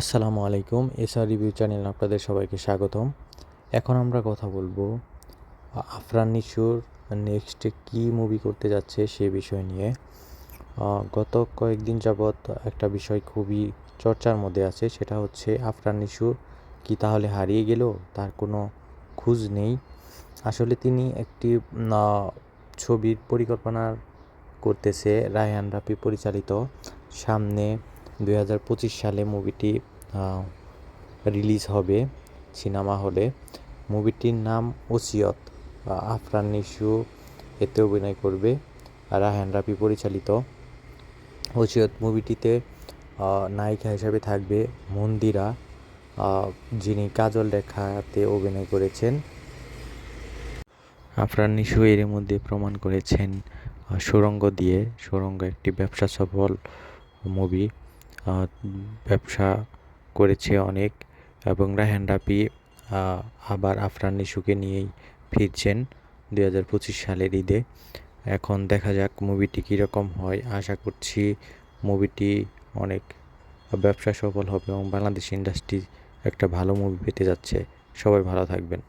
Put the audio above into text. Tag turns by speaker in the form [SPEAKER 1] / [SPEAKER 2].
[SPEAKER 1] আসসালামু আলাইকুম SR review channel আপনাদের সবাইকে স্বাগতম। এখন আমরা কথা বলব, আফরান নিশুর নেক্সটে কী মুভি করতে যাচ্ছে সে বিষয় নিয়ে। গত কয়েকদিন যাবৎ একটা বিষয় খুবই চর্চার মধ্যে আছে, সেটা হচ্ছে আফরান নিশু কি তাহলে হারিয়ে গেল, তার কোনো খোঁজ নেই। আসলে তিনি একটি ছবির পরিকল্পনা করতেছে রায়হান রাফি পরিচালিত, সামনে দুই হাজার পঁচিশ সালে মুভিটি রিলিজ হবে সিনেমা হলে। মুভিটির নাম ওসিয়ত আফরান নিশু এতে অভিনয় করবে আর রায়হান রাফি পরিচালিত। ওসিয়ত মুভিটিতে নায়িকা হিসাবে থাকবে মন্দিরা যিনি কাজল রেখাতে অভিনয় করেছেন। আফরান নিশু এর মধ্যে প্রমাণ করেছেন সুরঙ্গ দিয়ে। সুরঙ্গ একটি ব্যবসা সফল মুভি ব্যবসা করেছে অনেক এবং রায়হান রাফি আবার আফরান নিশুকে নিয়েই ফিরছেন দুই হাজার পঁচিশ সালের ঈদে। এখন দেখা যাক মুভিটি কীরকম হয়। আশা করছি মুভিটি অনেক ব্যবসা সফল হবে এবং বাংলাদেশ ইন্ডাস্ট্রি একটা ভালো মুভি পেতে যাচ্ছে। সবাই ভালো থাকবেন।